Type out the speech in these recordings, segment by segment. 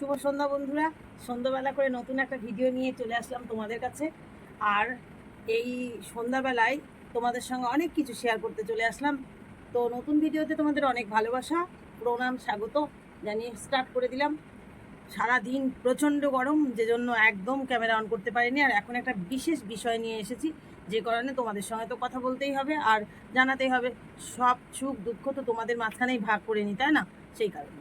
শুভ সন্ধ্যা বন্ধুরা। সন্ধ্যাবেলা করে নতুন একটা ভিডিও নিয়ে চলে আসলাম তোমাদের কাছে। আর এই সন্ধ্যাবেলায় তোমাদের সঙ্গে অনেক কিছু শেয়ার করতে চলে আসলাম। তো নতুন ভিডিওতে তোমাদের অনেক ভালোবাসা, প্রণাম, স্বাগত জানিয়ে স্টার্ট করে দিলাম। সারা দিন প্রচণ্ড গরম, যে জন্য একদম ক্যামেরা অন করতে পারিনি। আর এখন একটা বিশেষ বিষয় নিয়ে এসেছি, যে কারণে তোমাদের সঙ্গে তো কথা বলতেই হবে আর জানাতেই হবে। সব সুখ দুঃখ তো তোমাদের মাঝখানেই ভাগ করে নি, তাই না? সেই কারণে।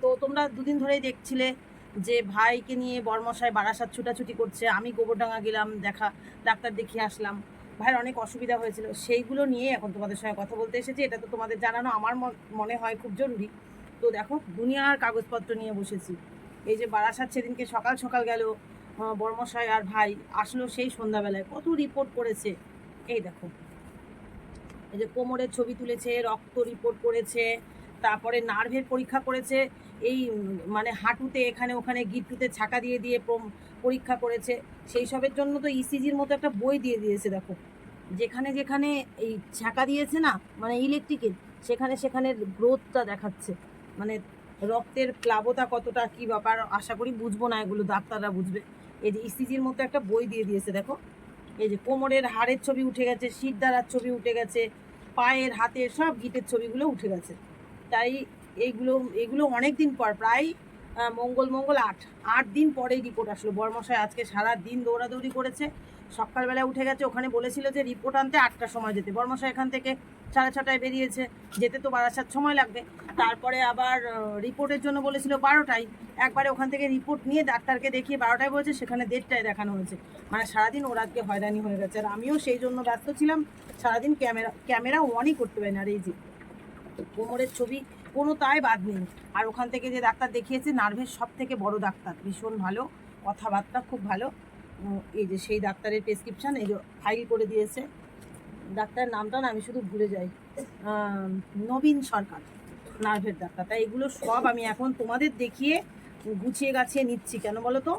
তো তোমরা দুদিন ধরেই দেখছিলে যে ভাইকে নিয়ে বর্মশায় বারাসাত ছুটাছুটি করছে। আমি গোবরডাঙ্গা গেলাম দেখা ডাক্তার দেখিয়ে আসলাম। ভাইয়ের অনেক অসুবিধা হয়েছিল। সেইগুলো নিয়ে এখন তোমাদের সঙ্গে কথা বলতে এসেছি। এটা তো তোমাদের জানানো আমার মন- হয় খুব জরুরি। তো দেখো দুনিয়ার কাগজপত্র নিয়ে বসেছি। এই যে বারাসাত সেদিনকে সকাল সকাল গেল আহ, আর ভাই আসলো সেই সন্ধ্যাবেলায়। কত রিপোর্ট করেছে? এই দেখো। এই যে কোমরের ছবি তুলেছে রক্ত রিপোর্ট করেছে তারপরে নার্ভের পরীক্ষা করেছে, এই মানে হাঁটুতে এখানে ওখানে গিট্টুতে ছাকা দিয়ে দিয়ে পরীক্ষা করেছে। সেই সবের জন্য তো ইসিজির মতো একটা বই দিয়ে দিয়েছে, দেখো। যেখানে যেখানে এই ছাকা দিয়েছে না মানে ইলেকট্রিকের সেখানে সেখানে গ্রোথটা দেখাচ্ছে। মানে রক্তের প্লাবতা কতটা, কি ব্যাপার, আশা করি বুঝব না এগুলো, ডাক্তাররা বুঝবে। এই যে ইসিজির মতো একটা বই দিয়ে দিয়েছে, দেখো। এই যে কোমরের হাড়ের ছবি উঠে গেছে শির দ্বারার ছবি উঠে গেছে, পায়ের, হাতের সব গিটের ছবিগুলো উঠে গেছে। তাই এইগুলো এগুলো অনেক দিন পর, প্রায় মঙ্গল মঙ্গল আট আট দিন পরেই রিপোর্ট আসলো। বর্মশাই আজকে সারা দিন দৌড়াদৌড়ি করেছে। সকালবেলা উঠে গেছে, ওখানে বলেছিল যে রিপোর্ট আনতে আটটার সময় যেতে। বর্মশাই এখান থেকে সাড়ে ছটায় বেরিয়েছে। যেতে তো বারাসাত সময় লাগবে। তারপরে আবার রিপোর্টের জন্য বলেছিল বারোটায়। একবারে ওখান থেকে রিপোর্ট নিয়ে ডাক্তারকে দেখিয়ে বারোটায় বলেছে, সেখানে দেড়টায় দেখানো হয়েছে। মানে সারাদিন ওর আজকে হয়রানি হয়ে গেছে। আর আমিও সেই জন্য ব্যস্ত ছিলাম। সারাদিন ক্যামেরা ক্যামেরা অনই করতে পারি না। আর এই যে কোমরের ছবি, কোনো তাই বাদ নেই। আর ওখান থেকে যে ডাক্তার দেখিয়েছে, নার্ভের সব থেকে বড় ডাক্তার। ভীষণ ভালো, কথাবার্তা খুব ভালো। এই যে সেই ডাক্তারের প্রেসক্রিপশন এই যে ফাইল করে দিয়েছে। ডাক্তারের নামটা না, আমি শুধু ভুলে যাই। নবীন সরকার, নার্ভের ডাক্তার। তাই এগুলো সব আমি এখন তোমাদের দেখিয়ে গুছিয়ে গাছিয়ে নিচ্ছি। কেন বলো তো?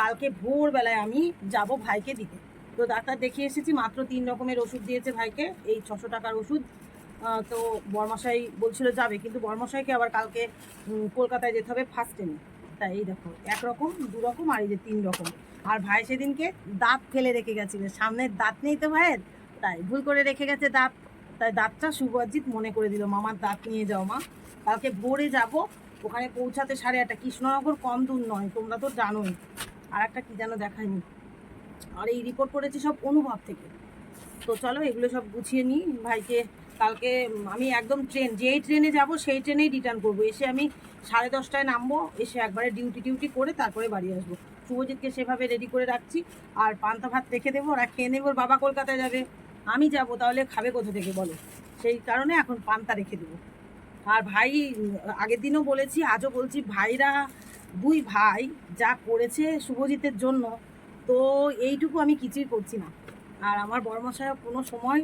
কালকে ভোরবেলায় আমি যাব ভাইকে দিতে। তো ডাক্তার দেখিয়ে এসেছি, মাত্র তিন রকমের ওষুধ দিয়েছে ভাইকে। এই ছশো টাকার ওষুধ। তো বর্মশাই বলছিল যাবে, কিন্তু বর্মশাইকে আবার কালকে কলকাতায় যেতে হবে ফার্স্ট ট্রেনে তাই এই দেখো একরকম দু রকম, আর এই যে তিন রকম। আর ভাই সেদিনকে দাঁত ফেলে রেখে গেছিল। সামনের দাঁত নেই তো ভাইয়ের? তাই ভুল করে রেখে গেছে দাঁত। তাই দাঁতটা শুভজিৎ মনে করে দিল মামার দাঁত নিয়ে যাও, মা। কালকে ভোরে যাব, ওখানে পৌঁছাতে সাড়ে আটটা। কৃষ্ণনগর কম দূর নয়, তোমরা তো জানোই। আর একটা কী যেন দেখায়নি। আর এই রিপোর্ট করেছি সব অনুভব থেকে। তো চলো, এগুলো সব গুছিয়ে নিই। ভাইকে কালকে আমি একদম ট্রেন যেই ট্রেনে যাব সেই ট্রেনেই রিটার্ন করব। এসে আমি সাড়ে দশটায় নামবো, এসে একবারে ডিউটি টিউটি করে তারপরে বাড়ি আসব। শুভজিৎকে সেভাবে রেডি করে রাখছি, আর পান্তা ভাত রেখে দেবো ওরা খেয়ে নেব, ওর বাবা কলকাতায় যাবে। আমি যাব, তাহলে খাবে কোথা থেকে বলো? সেই কারণে এখন পান্তা রেখে দেবো। আর ভাই আগের দিনও বলেছি, আজও বলছি, ভাইরা, দুই ভাই যা করেছে শুভজিতের জন্য, তো এইটুকু আমি কিছুই করছি না। আর আমার বড়মশায় কোনো সময়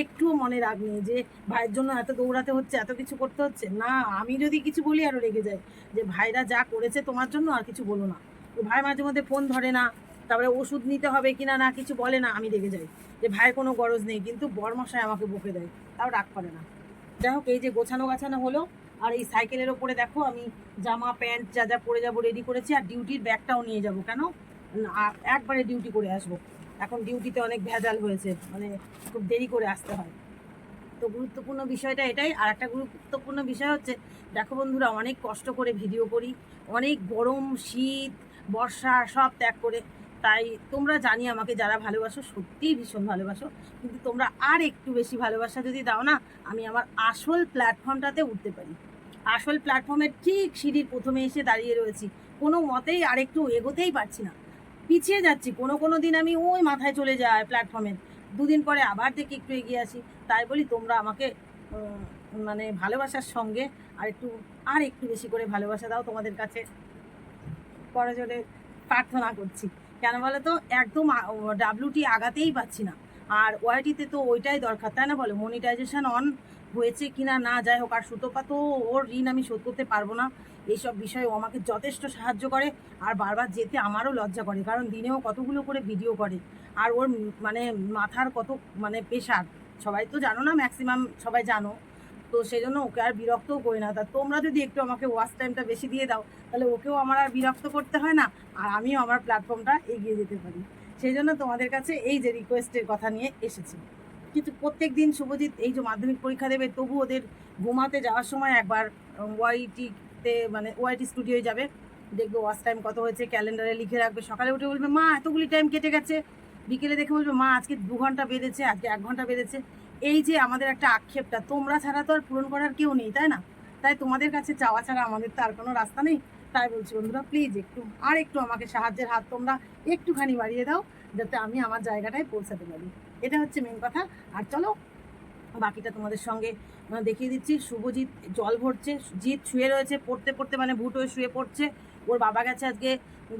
একটুও মনে রাগ নেই যে, ভাইয়ের জন্য এত দৌড়াতে হচ্ছে, এত কিছু করতে হচ্ছে। না, আমি যদি কিছু বলি আরও রেগে যায় যে, ভাইরা যা করেছে তোমার জন্য আর কিছু বলো না। তো ভাই মাঝে মধ্যে ফোন ধরে না, তারপরে ওষুধ নিতে হবে কিনা না কিছু বলে না, আমি রেগে যাই। যে, ভাইয়ের কোনো গরজ নেই, কিন্তু বড়মশাই আমাকে বকে দেয়, তাও রাগ করে না। যাই হোক, এই যে গোছানো গাছানো হলো, আর এই সাইকেলের ওপরে দেখো, আমি জামা, প্যান্ট, যা যা পরে যাব রেডি করেছি, আর ডিউটির ব্যাগটাও নিয়ে যাব। কেন? একবারে ডিউটি করে আসব। এখন ডিউটিতে অনেক ভেজাল হয়েছে মানে খুব দেরি করে আসতে হয়। তো গুরুত্বপূর্ণ বিষয়টা এটাই, আর একটা গুরুত্বপূর্ণ বিষয় হচ্ছে, দেখো বন্ধুরা, অনেক কষ্ট করে ভিডিও করি, অনেক গরম, শীত, বর্ষা, সব ত্যাগ করে, তাই তোমরা জানি আমাকে যারা ভালোবাসো, সত্যিই ভীষণ ভালোবাসো, কিন্তু তোমরা আর একটু বেশি ভালোবাসা যদি দাও না, আমি আমার আসল প্ল্যাটফর্মটাতে উঠতে পারি। আসল প্ল্যাটফর্মের ঠিক সিঁড়ির প্রথমে এসে দাঁড়িয়ে রয়েছি, কোনো মতেই আর একটু এগোতেই পারছি না। পিছিয়ে যাচ্ছি। কোনো কোনো দিন আমি ওই মাথায় চলে যাই প্ল্যাটফর্মে দুদিন পরে আবার দেখি একটু এগিয়ে আসি। তাই বলি তোমরা আমাকে মানে ভালোবাসার সঙ্গে আর একটু আর একটু বেশি করে ভালোবাসা দাও তোমাদের কাছে। পরে জোরে প্রার্থনা করছি। কেন বলো তো একদম ডাব্লিউটি আগাতেই পাচ্ছি না। আর ওয়াইটিতে তো ওইটাই দরকার, তাই না বলো? মনিটাইজেশন অন হয়েছে কিনা না, যাই হোক, আর সুতোপা তো ওর ঋণ আমি শোধ করতে পারব না। এইসব বিষয়ে ও আমাকে যথেষ্ট সাহায্য করে আর বারবার যেতে আমারও লজ্জা করে, কারণ দিনেও কতগুলো করে ভিডিও করে। আর ওর মানে মাথার কত মানে প্রেশার, সবাই তো জানো না ম্যাক্সিমাম সবাই জানো। তো সেই জন্য ওকে আর বিরক্তও করি না। তা তোমরা যদি একটু আমাকে ওয়াচ টাইমটা বেশি দিয়ে দাও, তাহলে ওকেও আমার আর বিরক্ত করতে হয় না, আর আমিও আমার প্ল্যাটফর্মটা এগিয়ে যেতে পারি। সেই জন্য তোমাদের কাছে এই যে রিকোয়েস্টের কথা নিয়ে এসেছি। কিন্তু প্রত্যেক দিন শুভজিৎ এই যে মাধ্যমিক পরীক্ষা দেবে, তবু ওদের ঘুমাতে যাওয়ার সময় একবার ওয়াইটিতে মানে ওয়াইটি স্টুডিওয়ে যাবে, দেখবে ওয়াচ টাইম কত হয়েছে ক্যালেন্ডারে লিখে রাখবে, সকালে উঠে বলবে, মা, এতগুলি টাইম কেটে গেছে। বিকেলে দেখে বলবে, মা, আজকে দু ঘণ্টা বেঁধেছে, আজকে এক ঘণ্টা বেঁধেছে। এই যে আমাদের একটা আক্ষেপটা, তোমরা ছাড়া তো আর পূরণ করার কেউ নেই, তাই না? তাই তোমাদের কাছে চাওয়া ছাড়া আমাদের তো আর কোনো রাস্তা নেই। তাই বলছি, বন্ধুরা প্লিজ একটু আর একটু আমাকে সাহায্যের হাত তোমরা একটুখানি বাড়িয়ে দাও, যাতে আমি আমার জায়গাটায় পৌঁছাতে পারি। এটা হচ্ছে মেন কথা। আর চলো, বাকিটা তোমাদের সঙ্গে দেখিয়ে দিচ্ছি। শুভজিৎ জল ভরছে, জিৎ শুয়ে রয়েছে, পড়তে পড়তে মানে ভুট হয়ে শুয়ে পড়ছে। ওর বাবা গেছে আজকে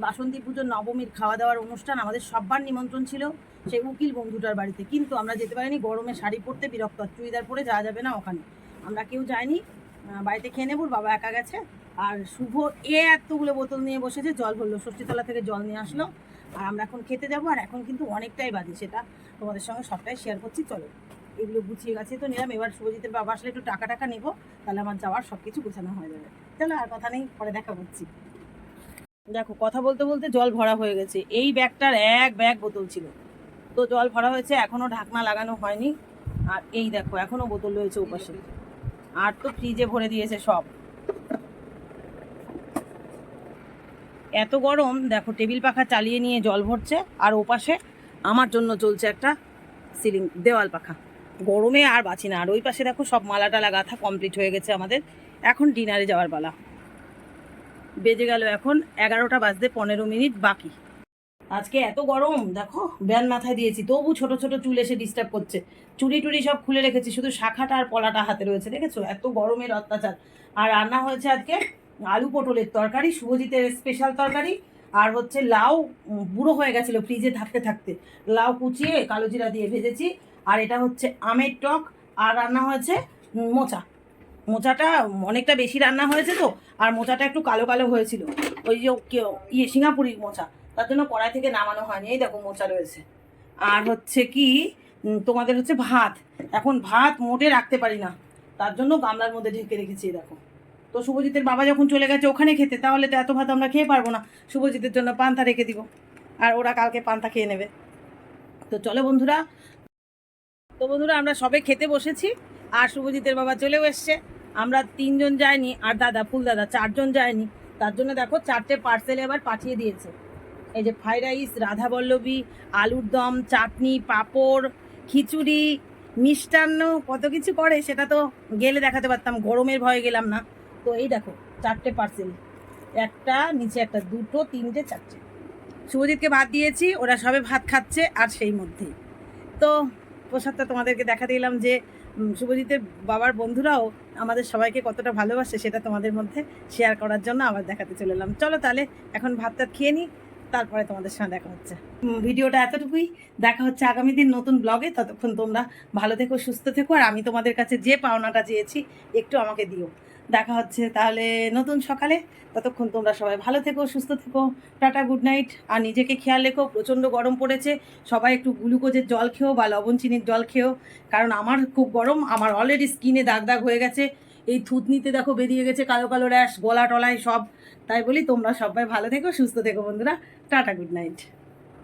বাসন্তী পুজোর নবমীর খাওয়া দাওয়ার অনুষ্ঠান। আমাদের সব্বার নিমন্ত্রণ ছিল সেই উকিল বন্ধুটার বাড়িতে। কিন্তু আমরা যেতে পারিনি, গরমে শাড়ি পরতে, বিরক্ত চুড়িদার পরে যাওয়া যাবে না ওখানে। আমরা কেউ যাইনি বাড়িতে খেয়ে নেব, বাবা একা গেছে। আর শুভ এ এতগুলো বোতল নিয়ে বসেছে, জল ভরলো, ষষ্ঠীতলা থেকে জল নিয়ে আসলো। আর আমরা এখন খেতে যাব, আর এখন কিন্তু অনেকটাই বাজে সেটা। তোমাদের সঙ্গে সবটাই শেয়ার করছি চলো। এগুলো গুছিয়ে গেছে তো নিলাম। এবার শুভজিতের বাবা আসলে একটু টাকা টাকা নেব তাহলে আমার যাওয়ার সব কিছু গোছানো হয়ে যাবে। চলো আর কথা নেই পরে দেখা করছি। দেখো কথা বলতে বলতে জল ভরা হয়ে গেছে। এই ব্যাগটার এক ব্যাগ বোতল ছিল। তো জল ভরা হয়েছে এখনও ঢাকনা লাগানো হয়নি। আর এই দেখো এখনও বোতল রয়েছে ওপাশে। আর তো ফ্রিজে ভরে দিয়েছে সব। এত গরম দেখো টেবিল পাখা চালিয়ে নিয়ে জল ভরছে আর ওপাশে আমার জন্য চলছে একটা সিলিং দেওয়াল পাখা। গরমে আর বাঁচি না। আর ওই পাশে দেখো সব মালা টালা গাঁথা কমপ্লিট হয়ে গেছে আমাদের। এখন ডিনারে যাওয়ার পালা। বেজে গেল এখন এগারোটা বাজতে পনেরো মিনিট বাকি। আজকে এত গরম, দেখো, ব্যান মাথায় দিয়েছি। তবু ছোট ছোট চুল এসে ডিস্টার্ব করছে। চুড়ি টুড়ি সব খুলে রেখেছি, শুধু শাখাটা আর পলাটা হাতে রয়েছে, দেখেছ? এত গরমের অত্যাচার। আর রান্না হয়েছে আজকে আলু পটলের তরকারি, শুভজিতের স্পেশাল তরকারি আর হচ্ছে লাউ বুড়ো হয়ে গেছিল ফ্রিজে থাকতে থাকতে। লাউ কুচিয়ে কালো জিরা দিয়ে ভেজেছি, আর এটা হচ্ছে আমের টক, আর রান্না হয়েছে মোচা। মোচাটা অনেকটা বেশি রান্না হয়েছে তো, আর মোচাটা একটু কালো কালো হয়েছিল। ওই যে ইয়ে সিঙ্গাপুরি মোচা, তার জন্য কড়াই থেকে নামানো হয়নি, এই দেখো মোচা রয়েছে। আর হচ্ছে কি তোমাদের হচ্ছে ভাত। এখন ভাত মোটে রাখতে পারি না, তার জন্য গামলার মধ্যে ঢেকে রেখেছি দেখো। তো শুভজিতের বাবা যখন চলে গেছে ওখানে খেতে, তাহলে তো এত ভাত আমরা খেয়ে পারব না। শুভজিতের জন্য পান্তা রেখে দিব। আর ওরা কালকে পান্তা খেয়ে নেবে। তো চলো বন্ধুরা। তো বন্ধুরা, আমরা সবে খেতে বসেছি। আর শুভজিতের বাবা চলেও এসছে। আমরা তিনজন যাইনি, আর দাদা, ফুল দাদা, চারজন যায়নি। তার জন্য দেখো চারটে পার্সেল এবার পাঠিয়ে দিয়েছে। এই যে ফ্রাইড রাইস রাধাবল্লভী আলুর দম, চাটনি, পাঁপড়, খিচুড়ি, মিষ্টান্ন, কত কিছু করে, সেটা তো গেলে দেখাতে পারতাম। গরমের ভয়ে গেলাম না। তো এই দেখো, চারটে পার্সেল একটা, নিচে একটা, দুটো, তিনটে, চারটে। শুভজিৎকে ভাত দিয়েছি, ওরা সবে ভাত খাচ্ছে আর সেই মধ্যেই তো প্রসাদটা তোমাদেরকে দেখা দিলাম যে শুভজিতের বাবার বন্ধুরাও আমাদের সবাইকে কতটা ভালোবাসে সেটা তোমাদের মধ্যে শেয়ার করার জন্য আবার দেখাতে চলে এলাম। চলো তাহলে এখন ভাতটা খেয়ে নিই তারপরে তোমাদের সঙ্গে দেখা হচ্ছে। ভিডিওটা এতটুকুই। দেখা হচ্ছে আগামী দিন নতুন ব্লগে ততক্ষণ তোমরা ভালো থেকো, সুস্থ থেকো। আর আমি তোমাদের কাছে যে পাওনাটা চেয়েছি, একটু আমাকে দিও। দেখা হচ্ছে তাহলে নতুন সকালে। ততক্ষণ তোমরা সবাই ভালো থেকো, সুস্থ থেকো। Tata, good night. আর নিজেকে খেয়াল রেখো, প্রচণ্ড গরম পড়েছে। সবাই একটু গ্লুকোজের জল খেও বা লবণ চিনির জল খেও। কারণ আমার খুব গরম, আমার অলরেডি স্কিনে দাগ দাগ হয়ে গেছে। এই থুতনিতে দেখো বেরিয়ে গেছে কালো কালো র্যাশ, গলা টলায় সব। তাই বলি তোমরা সবাই ভালো থেকো, সুস্থ থেকো বন্ধুরা। Tata, good night.